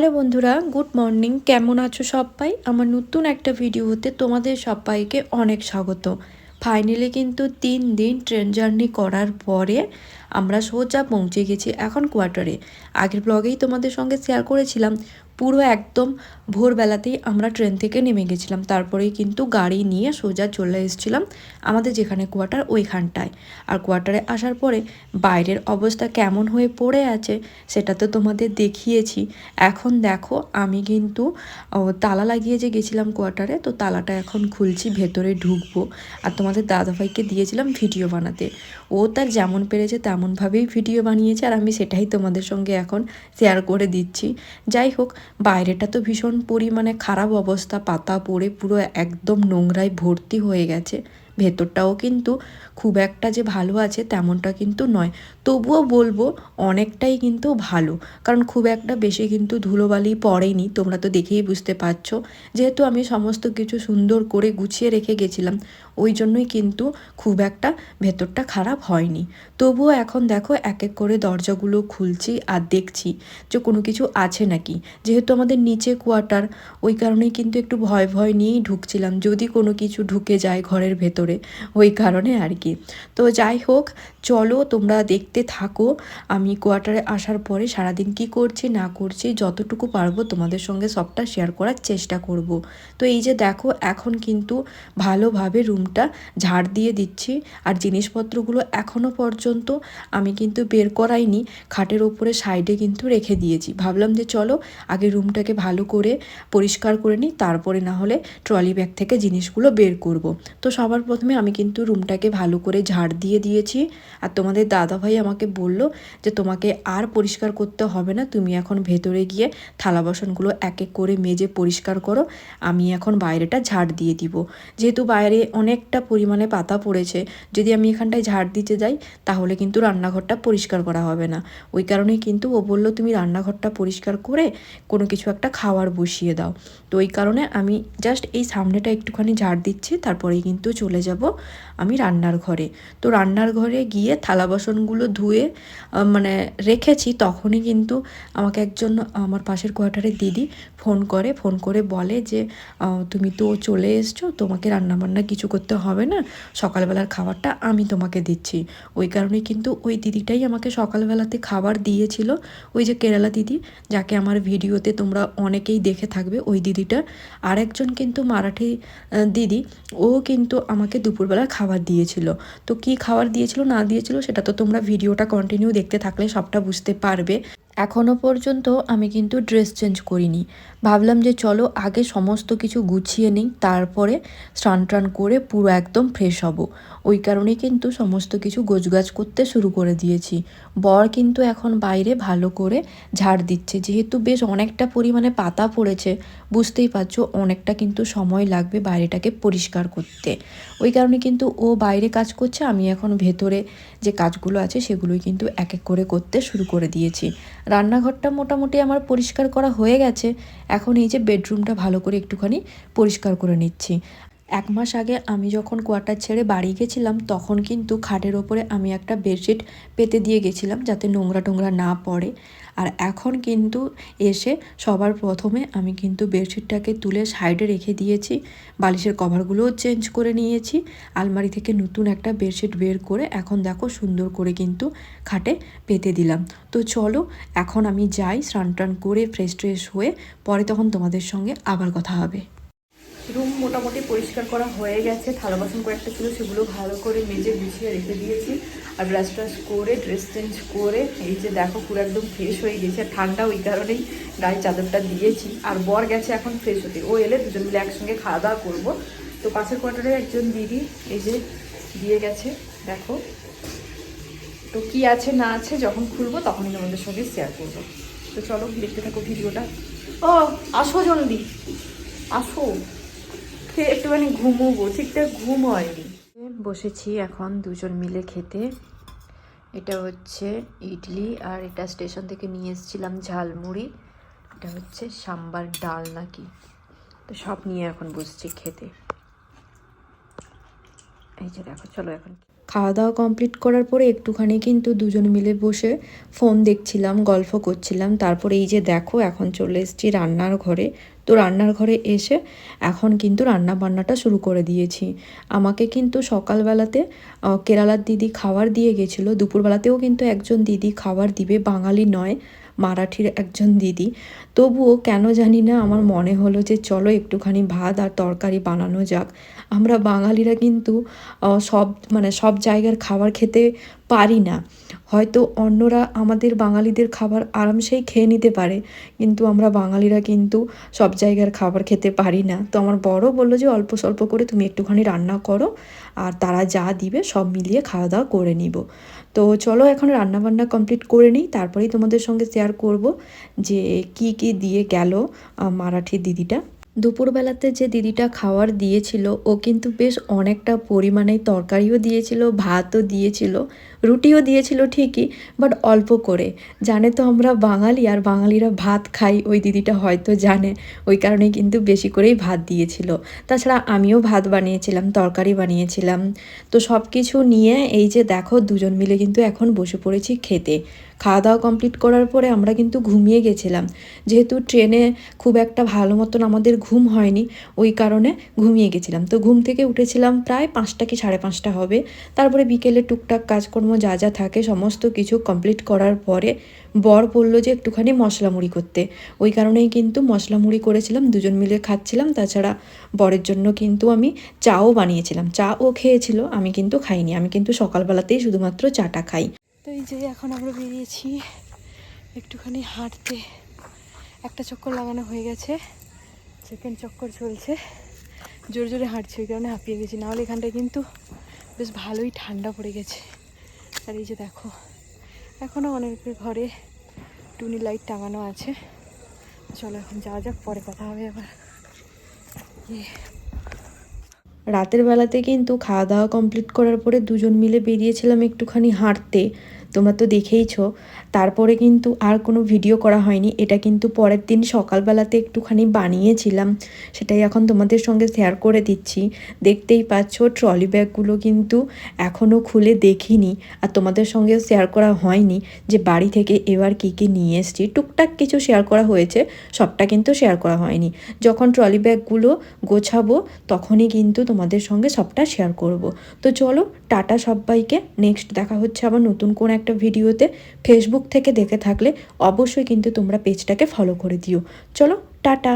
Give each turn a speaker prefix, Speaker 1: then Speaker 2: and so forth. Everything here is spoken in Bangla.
Speaker 1: হ্যালো বন্ধুরা, গুড মর্নিং। কেমন আছো সবাই? আমার নতুন একটা ভিডিও হতে তোমাদের সবাইকে অনেক স্বাগত। ফাইনালি কিন্তু তিন দিন ট্রেন জার্নি করার পরে আমরা সোজা পৌঁছে গেছি এখন কোয়ার্টারে আগের ব্লগেই তোমাদের সঙ্গে শেয়ার করেছিলাম। পুরো একদম ভোরবেলাতেই আমরা ট্রেন থেকে নেমে গেছিলাম। তারপরেই কিন্তু গাড়ি নিয়ে সোজা চলে এসেছিলাম আমাদের যেখানে কোয়ার্টার ওইখানটায়। আর কোয়ার্টারে আসার পরে বাইরের অবস্থা কেমন হয়ে পড়ে আছে সেটা তো তোমাদের দেখিয়েছি। এখন দেখো আমি কিন্তু তালা লাগিয়ে যে গেছিলাম কোয়ার্টারে তো তালাটা এখন খুলছি, ভেতরে ঢুকবো। আর তোমাদের দাদাভাইকে দিয়েছিলাম ভিডিও বানাতে। ও তার যেমন পেরেছে তেমনভাবেই ভিডিও বানিয়েছে আর আমি সেটাই তোমাদের সঙ্গে এখন শেয়ার করে দিচ্ছি। যাই হোক, বাইরেটা তো ভীষণ পরিমাণে খারাপ অবস্থা, পাতা পড়ে পুরো একদম নোংরায় ভর্তি হয়ে গেছে। ভেতরটাও কিন্তু খুব একটা যে ভালো আছে তেমনটা কিন্তু নয়। তবুও বলব, অনেকটাই কিন্তু ভালো। কারণ খুব একটা বেশি কিন্তু ধুলোবালি পড়েনি, তোমরা তো দেখেই বুঝতে পারছ। যেহেতু আমি সমস্ত কিছু সুন্দর করে গুছিয়ে রেখে গেছিলাম ওই জন্যই কিন্তু খুব একটা ভেতরটা খারাপ হয়নি। তবুও এখন দেখো এক এক করে দরজাগুলো খুলছি আর দেখছি যে কোনো কিছু আছে নাকি। যেহেতু আমাদের নিচে কোয়ার্টার ওই কারণেই কিন্তু একটু ভয় ভয় নিয়েই ঢুকছিলাম। যদি কোনো কিছু ঢুকে যায় ঘরের ভেতরে, ওই কারণে আর কি। তো যাই হোক, চলো তোমরা দেখতে থাকো। আমি কোয়ার্টারে আসার পরে সারাদিন কি করছি, না করছি, যতটুকু পারব তোমাদের সঙ্গে সবটা শেয়ার করার চেষ্টা করব। তো এই যে দেখো, এখন কিন্তু ভালোভাবে রুমটা ঝাড় দিয়ে দিচ্ছি। আর জিনিসপত্রগুলো এখনও পর্যন্ত আমি কিন্তু বের করাইনি। খাটের ওপরে সাইডে কিন্তু রেখে দিয়েছি। ভাবলাম যে চলো আগে রুমটাকে ভালো করে পরিষ্কার করে নিই, তারপরে না হলে ট্রলি ব্যাগ থেকে জিনিসগুলো বের করব। তো সবার প্রথমে আমি কিন্তু রুমটাকে ভালো করে ঝাড় দিয়ে দিয়েছি। আর তোমাদের দাদাভাই আমাকে বলল যে তোমাকে আর পরিষ্কার করতে হবে না, তুমি এখন ভেতরে গিয়ে থালা বাসনগুলো এক এক করে মেজে পরিষ্কার করো। আমি এখন বাইরেটা ঝাড় দিয়ে দিব। যেহেতু বাইরে অনেকটা পরিমাণে পাতা পড়েছে। যদি আমি এখানটায় ঝাড় দিতে যাই, তাহলে কিন্তু রান্নাঘরটা পরিষ্কার করা হবে না। ওই কারণেই কিন্তু ও বলল, তুমি রান্নাঘরটা পরিষ্কার করে কোনো কিছু একটা খাওয়ার বসিয়ে দাও। তো ওই কারণে আমি জাস্ট এই সামনেটা একটুখানি ঝাড় দিচ্ছি, তারপরেই কিন্তু চলে যাব আমি রান্নার ঘরে। তো রান্নার ঘরে গিয়ে থালা বাসনগুলো ধুয়ে মানে রেখেছি, তখনই কিন্তু আমাকে একজন, আমার পাশের কোয়ার্টারের দিদি ফোন করে ফোন করে বলে যে তুমি তো চলে এসছো, তোমাকে রান্নাবান্না কিছু করতে হবে না? সকালবেলার খাবারটা আমি তোমাকে দিচ্ছি। ওই কারণে কিন্তু ওই দিদিটাই আমাকে সকালবেলাতে খাবার দিয়েছিল। ওই যে কেরালা দিদি, যাকে আমার ভিডিওতে তোমরা অনেকেই দেখে থাকবে, ওই দিদিটা। আরেকজন কিন্তু মারাঠি দিদি, ও কিন্তু আমাকে দুপুরবেলার খাবার দিয়েছিল। তো কি খাবার দিয়েছিল, না দিয়েছিল, সেটা তো তোমরা ভিডিওটা কন্টিনিউ দেখতে থাকলে সবটা বুঝতে পারবে। এখনও পর্যন্ত আমি কিন্তু ড্রেস চেঞ্জ করিনি। ভাবলাম যে চলো আগে সমস্ত কিছু গুছিয়ে নিই, তারপরে স্নান টান করে পুরো একদম ফ্রেশ হব। ওই কারণে কিন্তু সমস্ত কিছু গোছগাছ করতে শুরু করে দিয়েছি। বর কিন্তু এখন বাইরে ভালো করে ঝাড় দিচ্ছে। যেহেতু বেশ অনেকটা পরিমাণে পাতা পড়েছে, বুঝতেই পারছ অনেকটা কিন্তু সময় লাগবে বাইরেটাকে পরিষ্কার করতে। ওই কারণে কিন্তু ও বাইরে কাজ করছে, আমি এখন ভেতরে যে কাজগুলো আছে সেগুলোই কিন্তু এক এক করে করতে শুরু করে দিয়েছি। রান্নাঘরটা মোটামুটি আমার পরিষ্কার করা হয়ে গেছে। এখন এই যে বেডরুমটা ভালো করে একটুখানি পরিষ্কার করে নিচ্ছি। এক মাস আগে আমি যখন কোয়ার্টার ছেড়ে বাড়ি গেছিলাম, তখন কিন্তু খাটের ওপরে আমি একটা বেডশিট পেতে দিয়ে গেছিলাম যাতে নোংরা টোংরা না পড়ে। আর এখন কিন্তু এসে সবার প্রথমে আমি কিন্তু বেডশিটটাকে তুলে সাইডে রেখে দিয়েছি, বালিশের কভারগুলোও চেঞ্জ করে নিয়েছি, আলমারি থেকে নতুন একটা বেডশিট বের করে এখন দেখো সুন্দর করে কিন্তু খাটে পেতে দিলাম। তো চলো, এখন আমি যাই স্নান টান করে ফ্রেশ ট্রেশ হয়ে পরে তখন তোমাদের সঙ্গে আবার কথা হবে। রুম মোটামুটি পরিষ্কার করা হয়ে গেছে, থালা বাসন কয়েকটা ছিল, সেগুলো ভালো করে মেজে গুছিয়ে রেখে দিয়েছি। আর ব্রাশ ট্রাশ করে, ড্রেস চেঞ্জ করে, এই যে দেখো পুরো একদম ফ্রেশ হয়ে গেছে, আর ঠান্ডা ওই কারণেই গায়ে চাদরটা দিয়েছি। আর বর গেছে এখন ফ্রেশ হতে, ও এলে দুজন মিলে একসঙ্গে খাওয়া দাওয়া করব। তো পাশের কোয়ার্টারে একজন দিদি, এই যে দিয়ে গেছে, দেখো। তো কি আছে না আছে যখন খুলবো তখনই তোমাদের সঙ্গে শেয়ার করব। তো চলো দেখতে থাকো ভিডিওটা। ও, আসো জলদি। আসো। খেয়ে একটুখানি ঘুমোবো। ঠিকঠাক ঘুম হয়নি। বসেছি এখন দুজন মিলে খেতে। এটা হচ্ছে ইডলি আর এটা স্টেশন থেকে নিয়ে এসেছিলাম ঝালমুড়ি। এটা হচ্ছে সাম্বার ডাল নাকি। তো সব নিয়ে এখন বসছি খেতে। এই যে দেখো চলো এখন খাওয়া দাওয়া কমপ্লিট করার পরে একটুখানি কিন্তু দুজন মিলে বসে ফোন দেখছিলাম গল্প করছিলাম। তারপরে এই যে দেখো এখন চলে এসেছি রান্নার ঘরে। তো রান্নার ঘরে এসে এখন কিন্তু রান্না বান্নাটা শুরু করে দিয়েছি। আমাকে কিন্তু সকালবেলাতে কেরালার দিদি খাবার দিয়ে গেছিল। দুপুরবেলাতেও কিন্তু একজন দিদি খাবার দিবে, বাঙালি নয়, মারাঠির একজন দিদি। তবুও কেন জানি না আমার মনে হলো যে চলো একটুখানি ভাত আর তরকারি বানানো যাক। আমরা বাঙালিরা কিন্তু সব মানে সব জায়গার খাবার খেতে পারি না। হয়তো অন্যরা আমাদের বাঙালিদের খাবার আরামসেই খেয়ে নিতে পারে, কিন্তু আমরা বাঙালিরা কিন্তু সব জায়গার খাবার খেতে পারি না। তো আমার বড় বলল যে, অল্প স্বল্প করে তুমি একটুখানি রান্না করো, আর তারা যা দিবে সব মিলিয়ে খাওয়া দাওয়া করে নিব। তো চলো এখন রান্না বান্না কমপ্লিট করে নিই, তারপরেই তোমাদের সঙ্গে শেয়ার করব যে কি কি দিয়ে গেল মারাঠি দিদিটা। দুপুরবেলাতে যে দিদিটা খাওয়ার দিয়েছিল, ও কিন্তু বেশ অনেকটা পরিমাণে তরকারিও দিয়েছিল, ভাতও দিয়েছিল, রুটিও দিয়েছিল ঠিকই, বাট অল্প করে। জানে তো আমরা বাঙালি, আর বাঙালিরা ভাত খাই, ওই দিদিটা হয়তো জানে, ওই কারণে কিন্তু বেশি করেই ভাত দিয়েছিল। তাছাড়া আমিও ভাত বানিয়েছিলাম, তরকারি বানিয়েছিলাম। তো সব কিছু নিয়ে এই যে দেখো, দুজন মিলে কিন্তু এখন বসে পড়েছি খেতে। খাওয়া দাওয়া কমপ্লিট করার পরে আমরা কিন্তু ঘুমিয়ে গেছিলাম। যেহেতু ট্রেনে খুব একটা ভালো মতন আমাদের ঘুম হয়নি, ওই কারণে ঘুমিয়ে গেছিলাম। তো ঘুম থেকে উঠেছিলাম প্রায় পাঁচটা কি সাড়ে পাঁচটা হবে। তারপরে বিকেলে টুকটাক কাজকর্ম যা যা থাকে সমস্ত কিছু কমপ্লিট করার পরে বর বলল যে একটুখানি মশলা মুড়ি করতে। ওই কারণেই কিন্তু মশলা মুড়ি করেছিলাম, দুজন মিলে খাচ্ছিলাম। তাছাড়া বরের জন্য কিন্তু আমি চাও বানিয়েছিলাম। চা ও খেয়েছিল, আমি কিন্তু খাইনি। আমি কিন্তু সকালবেলাতেই শুধুমাত্র চাটা খাই। এই যে এখন আমরা বেরিয়েছি একটুখানি হাঁটতে। একটা চক্কর লাগানো হয়ে গেছে সেকেন্ড চক্কর চলছে। জোরে জোরে হাঁটছি, ওই কারণে হাঁপিয়ে গেছি। নাহলে এখানটায় কিন্তু বেশ ভালোই ঠান্ডা পড়ে গেছে। আর এই যে দেখো এখনও অনেকের ঘরে টুনি লাইট টাঙানো আছে। চলো এখন যাওয়া যাক, পরে কথা হবে আবার। রাতের বেলাতে কিন্তু খাওয়া দাওয়া কমপ্লিট করার পরে দুজন মিলে বেরিয়েছিলাম একটুখানি হাঁটতে। তোমরা তো দেখেইছো। তারপরে কিন্তু আর কোনো ভিডিও করা হয়নি। এটা কিন্তু পরের দিন সকালবেলাতে একটুখানি বানিয়েছিলাম। সেটাই এখন তোমাদের সঙ্গে শেয়ার করে দিচ্ছি। দেখতেই পাচ্ছ ট্রলি ব্যাগগুলো কিন্তু এখনও খুলে দেখিনি। আর তোমাদের সঙ্গে শেয়ার করা হয়নি যে বাড়ি থেকে এবার কী কী নিয়ে এসেছি। টুকটাক কিছু শেয়ার করা হয়েছে, সবটা কিন্তু শেয়ার করা হয়নি। যখন ট্রলি ব্যাগগুলো গোছাবো, তখনই কিন্তু তোমাদের সঙ্গে সবটা শেয়ার করব। তো চলো, টাটা সবাইকে। নেক্সট দেখা হচ্ছে আবার নতুন কোন একটা ভিডিওতে ফেসবুক থেকে দেখে থাকলে অবশ্যই কিন্তু তোমরা পেজটাকে ফলো করে দিও। চলো, টাটা।